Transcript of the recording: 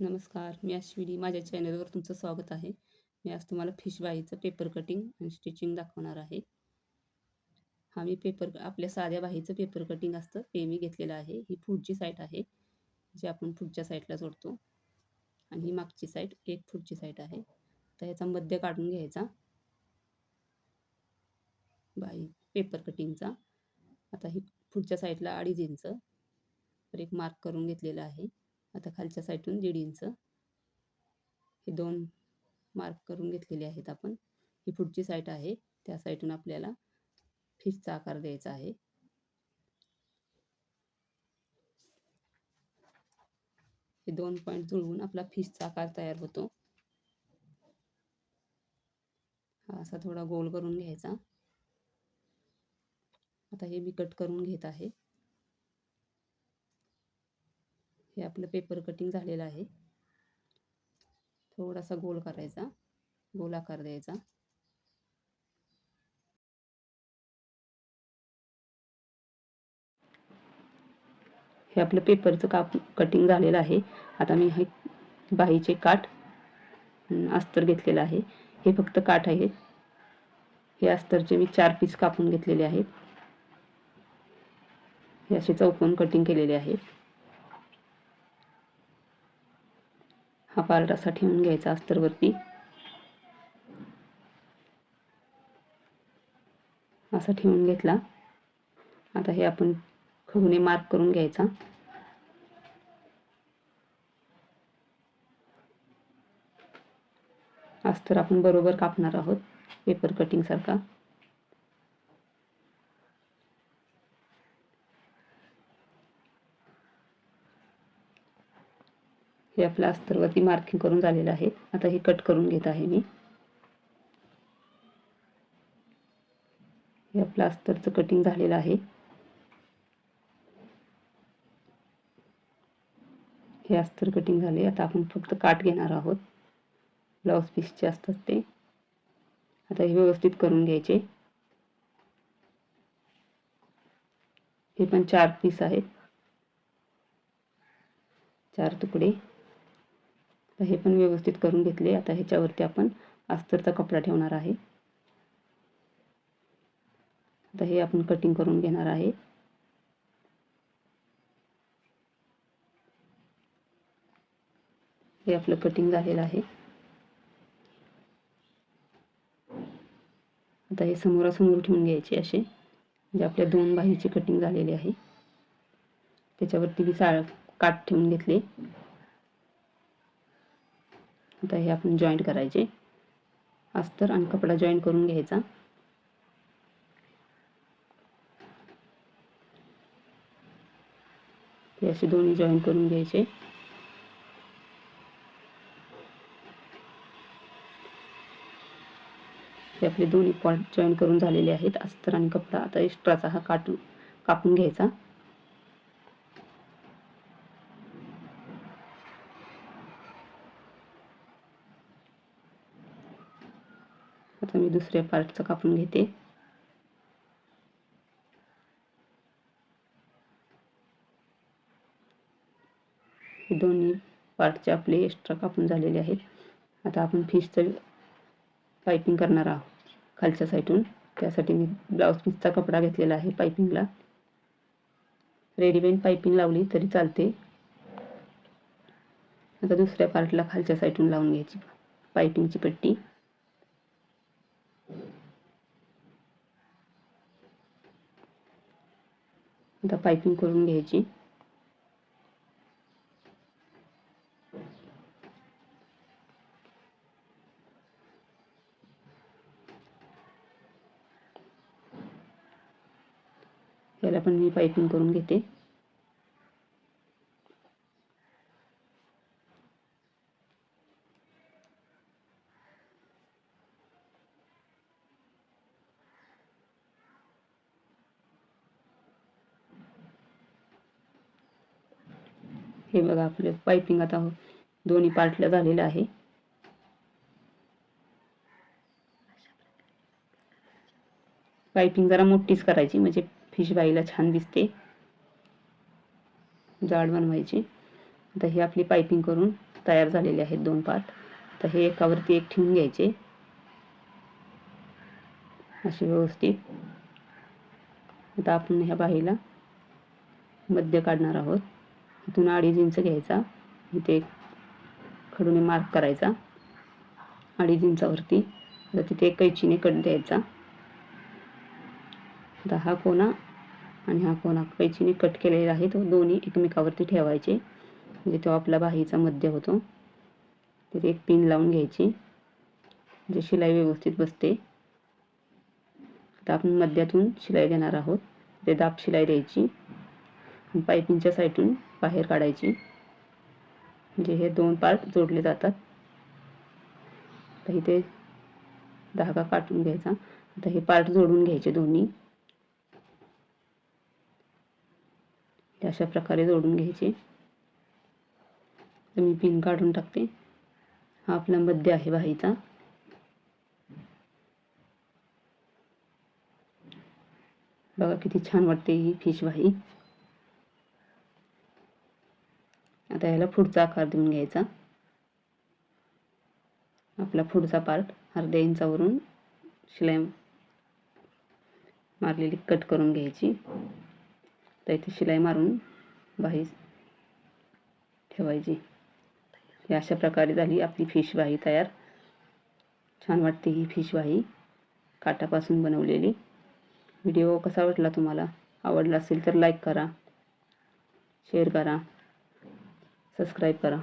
नमस्कार मी अश्विनी. माझ्या चॅनलवर तुमचं स्वागत आहे. मी आज तुम्हाला फिश बाईचं पेपर कटिंग आणि स्टिचिंग दाखवणार आहे. हा मी पेपर आपल्या साध्या बाईचं पेपर कटिंग असतं ते मी घेतलेलं आहे. ही पुढची साईट आहे जी आपण पुढच्या साईडला जोडतो. आणि ही मागची साईट एक पुढची साईट आहे. तर ह्याचा मध्य काढून घ्यायचा. बाई पेपर कटिंगचा आता ही पुढच्या साईडला अडीच इंच. तर एक मार्क करून घेतलेला आहे. आता खालच्या साईडून दीड इंच. हे दोन मार्क करून घेतलेले आहेत आपण. ही पुढची साईट आहे. त्या साईटून आपल्याला फिशचा आकार द्यायचा आहे. हे दोन पॉईंट जुळवून आपला फिशचा आकार तयार होतो. हा असा थोडा गोल करून घ्यायचा. आता हे मी कट करून घेत आहे. हे आपलं पेपर कटिंग झालेलं आहे. थोडासा गोल करायचा. गोल आकार द्यायचा. हे आपलं पेपरचं काप कटिंग झालेलं आहे. आता मी हे बाहीचे काठ अस्तर घेतलेलं आहे. हे फक्त काठ आहेत हे अस्तरचे मी चार पीस कापून घेतलेले आहेत. हे असे चौकोन कटिंग केलेले आहेत हा पार्ट असा ठेवून घ्यायचा अस्तरवरती. असा ठेवून घेतला. आता हे आपण खगुने मार्क करून घ्यायचा. अस्तर आपण बरोबर कापणार आहोत पेपर कटिंग सारखा. हे आपलं अस्तरवरती मार्किंग करून झालेलं आहे. आता हे कट करून घेत आहे मी. हे आपलं अस्तरचं कटिंग झालेलं आहे. हे अस्तर कटिंग झाले. आता आपण फक्त काट घेणार आहोत. ब्लाऊज पीसचे असतात ते. आता हे व्यवस्थित करून घ्यायचे. हे पण चार पीस आहेत. चार तुकडे. तर हे पण व्यवस्थित करून घेतले. आता ह्याच्यावरती आपण अस्तरचा कपडा ठेवणार आहे. आता हे आपण कटिंग करून घेणार आहे. हे आपलं कटिंग झालेलं आहे. आता हे समोरासमोर ठेवून घ्यायचे असे. म्हणजे आपल्या दोन बाहीची कटिंग झालेली आहे. त्याच्यावरती मी साळ काठ ठेवून घेतले. आता हे आपण जॉईंट करायचे. अस्तर आणि कपडा जॉईंट करून घ्यायचा. हे असे दोन्ही जॉईन करून घ्यायचे. हे आपले दोन्ही पॉईंट जॉईन करून झालेले आहेत. अस्तर आणि कपडा. आता एक्स्ट्राचा हा काटून कापून घ्यायचा. आता मी दुसऱ्या पार्टचं कापून घेते. दोन्ही पार्टचे आपले एक्स्ट्रा कापून झालेले आहेत. आता आपण फिशचं पायपिंग करणार आहोत खालच्या साईडून. त्यासाठी मी ब्लाऊज पीसचा कपडा घेतलेला आहे पायपिंगला रेडीमेड पायपिंग लावली तरी चालते. आता दुसऱ्या पार्टला खालच्या साईडून लावून घ्यायची पायपिंगची पट्टी. आता पायपिंग करून घ्यायची. याला पण मी पायपिंग करून घेते. हे बघा आपले पायपिंग आता दोन्ही पार्टला झालेलं आहे. पायपिंग जरा मोठीच करायची म्हणजे फिश बाईला छान दिसते. जाड बनवायची. आता ही आपली पायपिंग करून तयार झालेले आहेत दोन पार्ट तर हे एकावरती एक ठेवून घ्यायचे. असे व्यवस्थित. आता आपण ह्या बाईला मध्य काढणार आहोत. इथून अडीच इंच घ्यायचा. इथे खडूने मार्क करायचा. अडीच इंचावरती आता तिथे कैचीने कट द्यायचा. आता हा कोणा आणि हा कोणा कैचीने कट केलेला आहे तो दोन्ही एकमेकावरती ठेवायचे. म्हणजे तो आपला बाहीचा मध्य होतो. तिथे एक पिन लावून घ्यायची. म्हणजे शिलाई व्यवस्थित बसते. आता आपण मध्यातून शिलाई देणार आहोत. ते दाब शिलाई द्यायची. आणि पायपिंगच्या साईडून बाहेर काढायची. म्हणजे हे दोन पार्ट जोडले जातात. तर इथे धागा काटून घ्यायचा. आता हे पार्ट जोडून घ्यायचे दोन्ही. अशा प्रकारे जोडून घ्यायचे. तर मी पिन काढून टाकते. हा आपला मध्य आहे बाहीचा बघा किती छान वाटते ही फिश बाही आता याला पुढचा आकार देऊन घ्यायचा. आपला पुढचा पार्ट अर्ध्या इंचावरून शिलाई मारलेली कट करून घ्यायची. तर इथे शिलाई मारून बाही ठेवायची. ही अशा प्रकारे झाली आपली फिश बाही तयार. छान वाटते ही फिश बाही काटापासून बनवलेली. व्हिडिओ कसा वाटला तुम्हाला? आवडला असेल तर लाईक करा. शेअर करा. सबस्क्राईब करा.